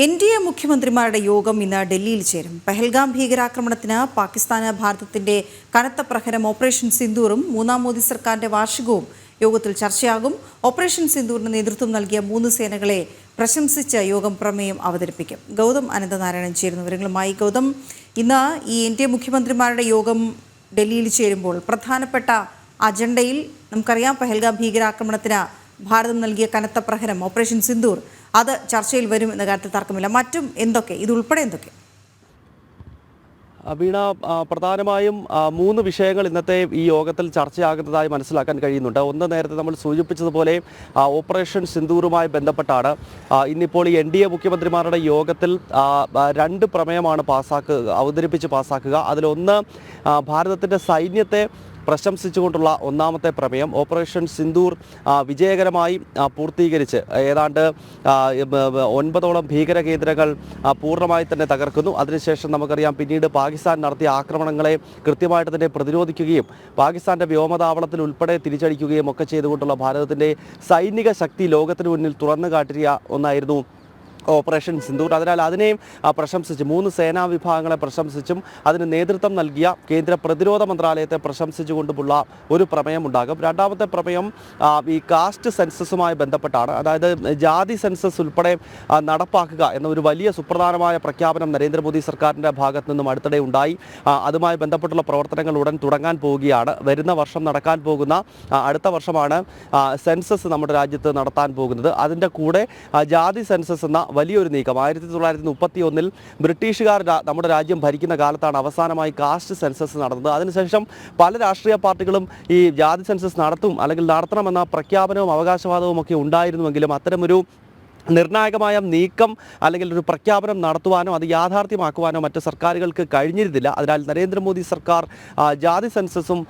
N D A മുഖ്യമന്ത്രിമാരുടെ യോഗം ഇന്ന് ഡൽഹിയിൽ ചേരും. പെഹൽഗാം ഭീകരാക്രമണത്തിന് പാകിസ്ഥാന് ഭാരതത്തിന്റെ കനത്ത പ്രഹരം ഓപ്പറേഷൻ സിന്ദൂറും മൂന്നാം മോദി സർക്കാരിന്റെ വാർഷികവും യോഗത്തിൽ ചർച്ചയാകും. ഓപ്പറേഷൻ സിന്ദൂറിന് നേതൃത്വം നൽകിയ മൂന്ന് സേനകളെ പ്രശംസിച്ച് യോഗം പ്രമേയം അവതരിപ്പിക്കും. ഗൗതം അനന്തനാരായണൻ ചേരുന്ന വിവരങ്ങളുമായി. ഗൗതം ഇന്ന് ഈ എൻ ഡി എ മുഖ്യമന്ത്രിമാരുടെ യോഗം ഡൽഹിയിൽ ചേരുമ്പോൾ പ്രധാനപ്പെട്ട അജണ്ടയിൽ നമുക്കറിയാം പെഹൽഗാം ഭീകരാക്രമണത്തിന് ഭാരതം നൽകിയ കനത്ത പ്രഹരം ഓപ്പറേഷൻ സിന്ദൂർ. അത് ചർച്ചയിൽ വരും എന്ന കാര്യത്തിൽ തർക്കമില്ല. മറ്റും എന്തൊക്കെ? ഇതുൾപ്പെടെ എന്തൊക്കെ? വീണ പ്രധാനമായും മൂന്ന് വിഷയങ്ങൾ ഇന്നത്തെ ഈ യോഗത്തിൽ ചർച്ചയാകുന്നതായി മനസ്സിലാക്കാൻ കഴിയുന്നുണ്ട്. ഒന്ന് നേരത്തെ നമ്മൾ സൂചിപ്പിച്ചതുപോലെ ഓപ്പറേഷൻ സിന്ദൂറുമായി ബന്ധപ്പെട്ടാണ്. ഇന്നിപ്പോൾ ഈ എൻ ഡി എ മുഖ്യമന്ത്രിമാരുടെ യോഗത്തിൽ രണ്ട് പ്രമേയമാണ് പാസ്സാക്കുക അവതരിപ്പിച്ച് പാസ്സാക്കുക അതിലൊന്ന് ഭാരതത്തിന്റെ സൈന്യത്തെ പ്രശംസിച്ചുകൊണ്ടുള്ള ഒന്നാമത്തെ പ്രമേയം. ഓപ്പറേഷൻ സിന്ദൂർ വിജയകരമായി പൂർത്തീകരിച്ച് ഏതാണ്ട് ഒൻപതോളം ഭീകര കേന്ദ്രങ്ങൾ പൂർണമായി തന്നെ തകർക്കുന്നു. അതിനുശേഷം നമുക്കറിയാം പിന്നീട് പാകിസ്ഥാൻ നടത്തിയ ആക്രമണങ്ങളെ കൃത്യമായിട്ട് തന്നെ പ്രതിരോധിക്കുകയും പാകിസ്ഥാന്റെ വ്യോമതാവളത്തിൽ ഉൾപ്പെടെ തിരിച്ചടിക്കുകയും ഒക്കെ ചെയ്തുകൊണ്ടുള്ള ഭാരതത്തിന്റെ സൈനിക ശക്തി ലോകത്തിന് മുന്നിൽ തുറന്നു കാട്ടിയ ഒന്നായിരുന്നു ഓപ്പറേഷൻ സിന്ദൂർ. അതിനാൽ അതിനെയും പ്രശംസിച്ചു മൂന്ന് സേനാ വിഭാഗങ്ങളെ പ്രശംസിച്ചും അതിന് നേതൃത്വം നൽകിയ കേന്ദ്ര പ്രതിരോധ മന്ത്രാലയത്തെ പ്രശംസിച്ചുകൊണ്ടുമുള്ള ഒരു പ്രമേയം ഉണ്ടാകും രണ്ടാമത്തെ പ്രമേയം ഈ കാസ്റ്റ് സെൻസസുമായി ബന്ധപ്പെട്ടാണ്. അതായത് ജാതി സെൻസസ് ഉൾപ്പെടെ നടപ്പാക്കുക എന്ന ഒരു വലിയ സുപ്രധാനമായ പ്രഖ്യാപനം നരേന്ദ്രമോദി സർക്കാരിന്റെ ഭാഗത്തു നിന്നും അടുത്തിടെ ഉണ്ടായി. അതുമായി ബന്ധപ്പെട്ടുള്ള പ്രവർത്തനങ്ങൾ ഉടൻ തുടങ്ങാൻ പോവുകയാണ്. വരുന്ന വർഷം നടക്കാൻ പോകുന്ന അടുത്ത വർഷമാണ് സെൻസസ് നമ്മുടെ രാജ്യത്ത് നടത്താൻ പോകുന്നത്. അതിന്റെ കൂടെ ജാതി സെൻസസ് എന്ന വലിയൊരു നീക്കം. ആയിരത്തി തൊള്ളായിരത്തി മുപ്പത്തി ഒന്നിൽ ബ്രിട്ടീഷുകാർ നമ്മുടെ രാജ്യം ഭരിക്കുന്ന കാലത്താണ് അവസാനമായി കാസ്റ്റ് സെൻസസ് നടന്നത്. അതിനുശേഷം പല രാഷ്ട്രീയ പാർട്ടികളും ഈ ജാതി സെൻസസ് നടത്തും അല്ലെങ്കിൽ നടത്തണമെന്ന പ്രഖ്യാപനവും അവകാശവാദവും ഒക്കെ ഉണ്ടായിരുന്നുവെങ്കിലും അത്തരമൊരു നിർണായകമായ നീക്കം അല്ലെങ്കിൽ ഒരു പ്രഖ്യാപനം നടത്തുവാനോ അത് യാഥാർത്ഥ്യമാക്കുവാനോ മറ്റ് സർക്കാരുകൾക്ക് കഴിഞ്ഞിരുന്നില്ല. അതിനാൽ നരേന്ദ്രമോദി സർക്കാർ ജാതി സെൻസസും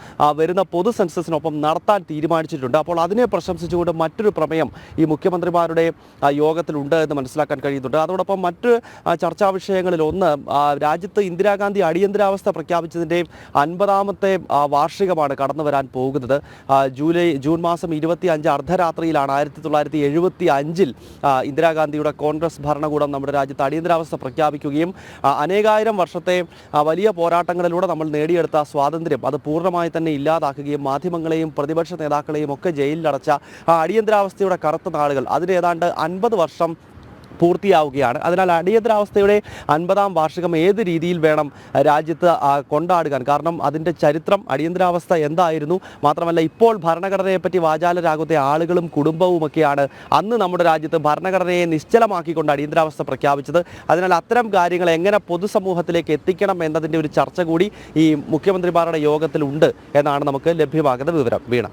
വരുന്ന പൊതു സെൻസസിനൊപ്പം നടത്താൻ തീരുമാനിച്ചിട്ടുണ്ട്. അപ്പോൾ അതിനെ പ്രശംസിച്ചുകൊണ്ട് മറ്റൊരു പ്രമേയം ഈ മുഖ്യമന്ത്രിമാരുടെ യോഗത്തിലുണ്ട് എന്ന് മനസ്സിലാക്കാൻ കഴിയുന്നുണ്ട്. അതോടൊപ്പം മറ്റ് ചർച്ചാ വിഷയങ്ങളിൽ ഒന്ന് രാജ്യത്ത് ഇന്ദിരാഗാന്ധി അടിയന്തരാവസ്ഥ പ്രഖ്യാപിച്ചതിന്റെ അൻപതാമത്തെ വാർഷികമാണ് കടന്നു വരാൻ പോകുന്നത്. ജൂലൈ ജൂൺ മാസം ഇരുപത്തി അഞ്ച് അർദ്ധരാത്രിയിലാണ് ആയിരത്തി തൊള്ളായിരത്തി എഴുപത്തി അഞ്ചിൽ ഇന്ദിരാഗാന്ധിയുടെ കോൺഗ്രസ് ഭരണകൂടം നമ്മുടെ രാജ്യത്ത് അടിയന്തരാവസ്ഥ പ്രഖ്യാപിക്കുകയും അനേകായിരം വർഷത്തെ വലിയ പോരാട്ടങ്ങളിലൂടെ നമ്മൾ നേടിയെടുത്ത സ്വാതന്ത്ര്യം അത് പൂർണമായി തന്നെ ഇല്ലാതാക്കുകയും മാധ്യമങ്ങളെയും പ്രതിപക്ഷ നേതാക്കളെയും ഒക്കെ ജയിലിലടച്ച ആ അടിയന്തരാവസ്ഥയുടെ കറുത്ത നാളുകൾ. അതിന് ഏതാണ്ട് അൻപത് വർഷം പൂർത്തിയാവുകയാണ്. അതിനാൽ അടിയന്തരാവസ്ഥയുടെ അൻപതാം വാർഷികം ഏത് രീതിയിൽ വേണം രാജ്യത്ത് കൊണ്ടാടുകാൻ കൊണ്ടാടുക കാരണം അതിന്റെ ചരിത്രം അടിയന്തരാവസ്ഥ എന്തായിരുന്നു? മാത്രമല്ല ഇപ്പോൾ ഭരണഘടനയെപ്പറ്റി വാചാലരാകുന്ന ആളുകളും കുടുംബവുമൊക്കെയാണ് അന്ന് നമ്മുടെ രാജ്യത്ത് ഭരണഘടനയെ നിശ്ചലമാക്കിക്കൊണ്ട് അടിയന്തരാവസ്ഥ പ്രഖ്യാപിച്ചത്. അതിനാൽ അത്തരം കാര്യങ്ങൾ എങ്ങനെ പൊതുസമൂഹത്തിലേക്ക് എത്തിക്കണം എന്നതിന്റെ ഒരു ചർച്ച കൂടി ഈ മുഖ്യമന്ത്രിമാരുടെ യോഗത്തിലുണ്ട് എന്നാണ് നമുക്ക് ലഭ്യമാകുന്ന വിവരം. വീണ.